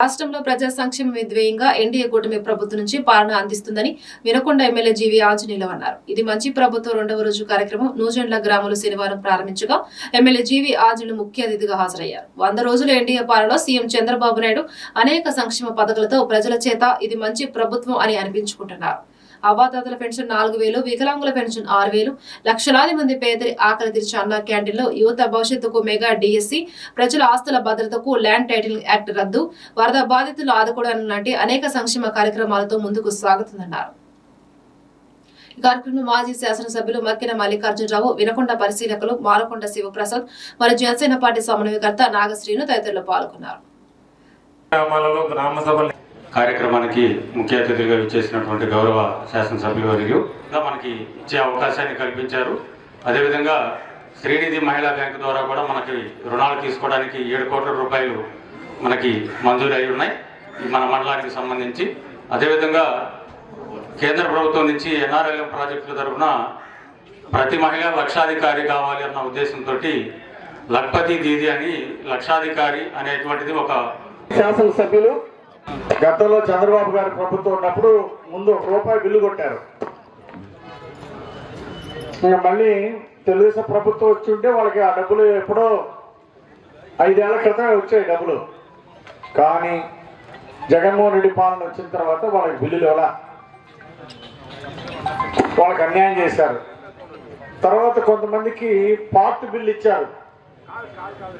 రాష్ట్రంలో ప్రజా సంక్షేమ విధ్వేయంగా ఎన్డీఏ కూటమి ప్రభుత్వం నుంచి పాలన అందిస్తుందని వినకొండ ఎమ్మెల్యే జీవి ఆంజనేయులు అన్నారు ఇది మంచి ప్రభుత్వం రెండవ రోజు కార్యక్రమం నూజెండ్ల గ్రామంలో శనివారం ప్రారంభించగా ఎమ్మెల్యే జీవి ఆంజనేయులు ముఖ్య అతిథిగా హాజరయ్యారు. వంద రోజుల ఎన్డీఏ పాలనలో సీఎం చంద్రబాబు నాయుడు అనేక సంక్షేమ పథకాలతో ప్రజల చేత ఇది మంచి ప్రభుత్వం అని అనిపించుకుంటున్నారు. అవ్వాతాతల పెన్షన్ నాలుగు వేలు వికలాంగుల పెన్షన్ ఆరు వేలు. లక్షలాది మంది పేదరి ఆకలి తీర్చే అన్న క్యాంటీన్లో యువత భవిష్యత్తుకు మెగా డిఎస్సి ప్రజల ఆస్తుల భద్రతకు ల్యాండ్ టైటిల్ యాక్ట్ రద్దు వరద బాధితులు ఆదుకోవడం లాంటి అనేక సంక్షేమ కార్యక్రమాలతో ముందుకు సాగుతుందన్నారు. ఈ కార్యక్రమంలో మాజీ శాసనసభ్యులు మక్కిన మల్లికార్జునరావు వినకొండ పరిశీలకులు మాలకొండ శివప్రసాద్ మరియు జనసేన పార్టీ సమన్వయకర్త నాగశ్రీను తదితరులు పాల్గొన్నారు. గ్రామాలలో గ్రామ సభలు కార్యక్రమానికి ముఖ్య అతిథిగా ఇచ్చేసినటువంటి గౌరవ శాసనసభ్యులు వర్యులు మనకి ఇచ్చే అవకాశాన్ని కల్పించారు. అదేవిధంగా శ్రీనిధి మహిళా బ్యాంకు ద్వారా కూడా మనకి రుణాలు తీసుకోవడానికి ఏడు కోట్ల రూపాయలు మనకి మంజూరు అయి ఉన్నాయి మన మండలానికి సంబంధించి. అదేవిధంగా కేంద్ర ప్రభుత్వం నుంచి ఎన్ఆర్ఎల్ఎం ప్రాజెక్టుల తరఫున ప్రతి మహిళ లక్షాధికారి కావాలి అన్న ఉద్దేశంతో లక్పతి దీది అని లక్షాధికారి అనేటువంటిది ఒక శాసనసభ్యులు గతంలో చంద్రబాబు గారి ప్రభుత్వం ఉన్నప్పుడు ముందు ఒక రూపాయి బిల్లు కొట్టారు. మళ్ళీ తెలుగుదేశం ప్రభుత్వం వచ్చి ఉంటే వాళ్ళకి ఆ డబ్బులు ఎప్పుడో ఐదేళ్ళ క్రితమే వచ్చాయి డబ్బులు. కానీ జగన్మోహన్ రెడ్డి పాలన వచ్చిన తర్వాత వాళ్ళకి బిల్లులు ఎలా వాళ్ళకి అన్యాయం చేశారు. తర్వాత కొంతమందికి పార్ట్ బిల్లు ఇచ్చారు.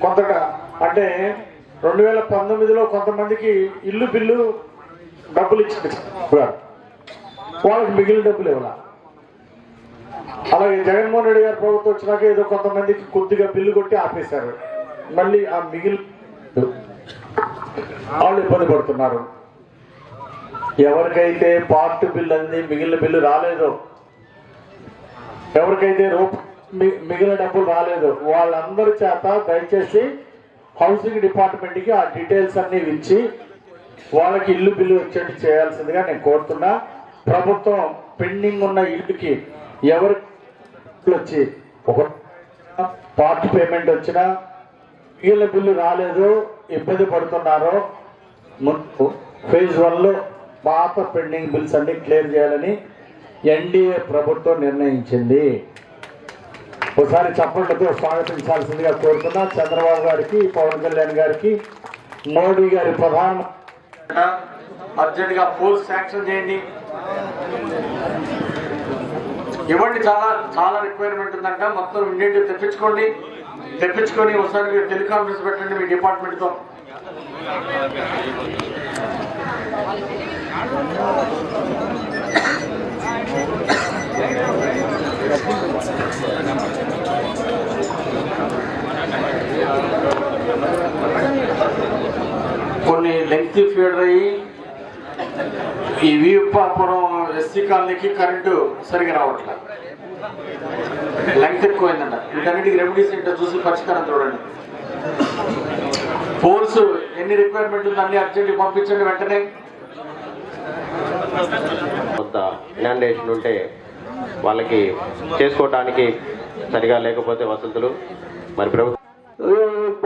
కొంతగా అంటే రెండు వేల పంతొమ్మిదిలో కొంతమందికి ఇల్లు బిల్లు డబ్బులు ఇచ్చింది. వాళ్ళకి మిగిలిన డబ్బులు ఇవ్వాల? అలాగే జగన్మోహన్ రెడ్డి గారి ప్రభుత్వం వచ్చినాక ఏదో కొంతమందికి కొద్దిగా బిల్లు కొట్టి ఆపేశారు. మళ్ళీ ఆ మిగిలి వాళ్ళు ఇబ్బంది పడుతున్నారు. ఎవరికైతే పార్ట్ బిల్ అంది మిగిలిన బిల్లు రాలేదో ఎవరికైతే రూప మిగిలిన డబ్బులు రాలేదు వాళ్ళందరి చేత దయచేసి హౌసింగ్ డిపార్ట్మెంట్కి ఆ డీటెయిల్స్ అన్ని ఇచ్చి వాళ్ళకి ఇల్లు బిల్లు వచ్చేట్టు చేయాల్సిందిగా నేను కోరుతున్నా. ప్రభుత్వం పెండింగ్ ఉన్న ఇల్లుకి ఎవరి వచ్చి ఒక పార్ట్ పేమెంట్ వచ్చినా వీళ్ళ బిల్లు రాలేదు ఇబ్బంది పడుతున్నారో ముందు ఫేజ్ వన్లో పాత పెండింగ్ బిల్స్ అన్ని క్లియర్ చేయాలని ఎన్డీఏ ప్రభుత్వం నిర్ణయించింది. ఒకసారి చప్పట్లతో స్వాగతించాల్సిందిగా కోరుతున్నా చంద్రబాబు గారికి పవన్ కళ్యాణ్ గారికి మోడీ గారి ప్రధాన అర్జెంట్గా పోల్ శాంక్షన్ చేయండి. ఇవ్వండి చాలా చాలా రిక్వైర్మెంట్ ఉందంట. మొత్తం ఇండియన్ తెప్పించుకోండి. తెప్పించుకొని ఒకసారి మీరు టెలికాన్ఫరెన్స్ పెట్టండి మీ డిపార్ట్మెంట్తో you. లెంగ్త్ ఫీడర్ అయ్యి ఈ వీపాపురం ఎస్సీ కాలనీకి కరెంటు సరిగా రావట్లే. లెంగ్త్ ఎక్కువైందంట వీటన్నిటికి రెమెడీస్ ఏంటో చూసి పరిష్కారం చూడండి. ఫోర్స్ ఎన్ని రిక్వైర్మెంట్ ఉంది అన్ని అర్జెంట్ పంపించండి వెంటనే. కొంత ఇనాండేషన్ ఉంటే వాళ్ళకి చేసుకోవటానికి సరిగా లేకపోతే వసతులు. మరి ప్రభుత్వం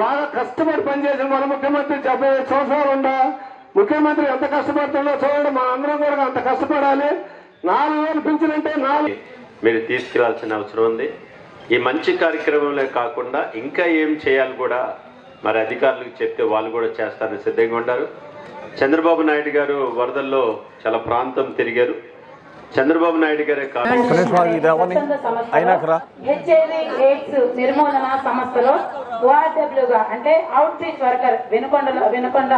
బాగా కష్టపడి పనిచేసిన మన ముఖ్యమంత్రి డెబ్బై ఐదు సంవత్సరాలు ఉందా ముఖ్యమంత్రి ఎంత కష్టపడుతుందో చూడండి మా అందరం కూడా అంత కష్టపడాలి. నాలుగు వేలు పెంచినంటే నాలుగు. మీరు తీసుకెళ్ళాల్సిన అవసరం ఉంది. ఈ మంచి కార్యక్రమంలో కాకుండా ఇంకా ఏం చేయాలి కూడా మరి అధికారులకు చెప్తే వాళ్ళు కూడా చేస్తారని సిద్ధంగా ఉన్నారు. చంద్రబాబు నాయుడు గారు వరదల్లో చాలా ప్రాంతం తిరిగారు. చంద్రబాబు నాయుడు గారే కాదు. నిర్మూలన సంస్థలో ఓఆర్డబ్ల్యూగా అంటే అవుట్ రీచ్ వర్కర్ వినుకొండలో వినుకొండ